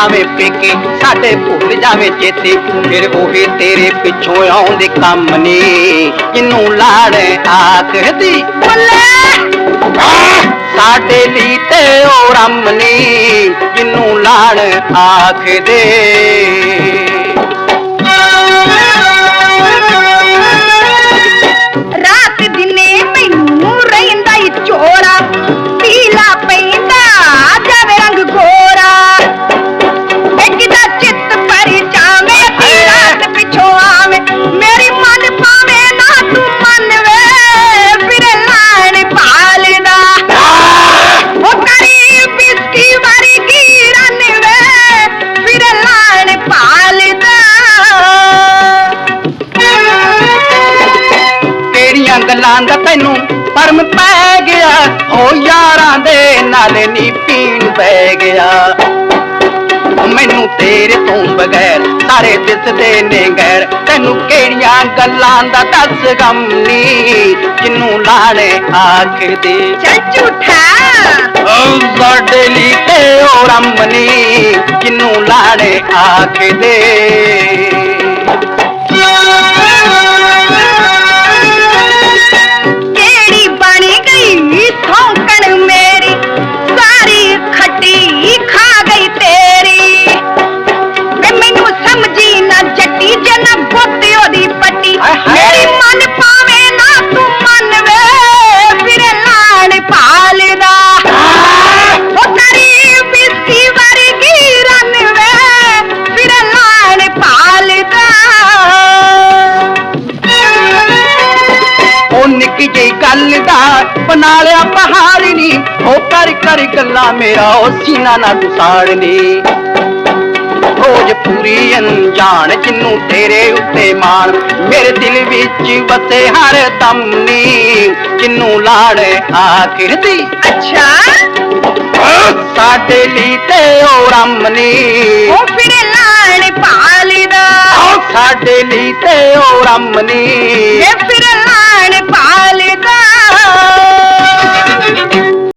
ਜਾਵੇਂ ਪੇਕੇ, ਸਾਡੇ ਭੁੱਲ ਜਾਵੇਂ ਚੇਤੇ, ਫਿਰ ਉਹੀ ਤੇਰੇ ਪਿੱਛੋਂ ਆਉਂਦੇ ਕੰਮ ਨੇ। ਜਿੰਨੂੰ ਲਾੜ ਆਖਦੀ ਬੱਲੇ ਸਾਡੇ ਲਈ ਤੇ ਉਹ ਰੰਮ ਨੇ, ਜਿੰਨੂੰ ਲਾੜ ਆਖਦੇ। ਗੱਲਾਂ ਦਾ ਤੈਨੂੰ ਪਰਮ ਪੈ ਗਿਆ। ਓ ਯਾਰਾਂ ਦੇ ਨਾਲ ਨੀ ਪੀਣ ਪੈ ਗਿਆ। ਮੈਨੂੰ ਤੇਰੇ ਤੋਂ ਬਗੈਰ ਸਾਰੇ ਦਿਸਦੇ ਨੇ ਗੈਰ। ਤੈਨੂੰ ਕਿਹੜੀਆਂ ਗੱਲਾਂ ਦਾ ਦੱਸ ਗਮ ਨੀ ਜਿੰਨੂੰ ਲਾੜੇ ਆਖਦੇ। ਝੂਠਾ। ਓ ਸਾਡੇ ਲਈ ਤੇ ਓ ਰਮਨੀ ਜਿੰਨੂੰ ਲਾੜੇ ਆਖਦੇ। ਨਿੱਕੀ ਜਿਹੀ ਗੱਲ ਦਾ ਬਣਾ ਲਿਆ ਪਹਾੜ ਨੀ। ਉਹ ਕਰ ਕਰ ਗੱਲਾਂ ਮੇਰਾ ਉਹ ਸੀਨਾ ਨਾ ਤੁਸਾੜਨੀ ਰੋਜ਼ ਪੂਰੀ ਅਣਜਾਣ ਜਿੰਨੂੰ ਤੇਰੇ ਉੱਤੇ ਮਾਣ। ਮੇਰੇ ਦਿਲ ਵਿੱਚ ਵਸੇ ਹਰ ਦਮ ਨੀ। ਜਿੰਨੂੰ ਲਾੜ ਆਖਿਰਦੀ। ਅੱਛਾ। ਸਾਡੇ ਲਈ ਤੇ ਉਹ ਰਮਨੀ ਉਹ ਫਿਰ ਲਾਣ ਪਾਲਦਾ ਉਹ ਸਾਡੇ ਲਈ ਤੇ ਉਹ ਰਮਨੀ ਇਹ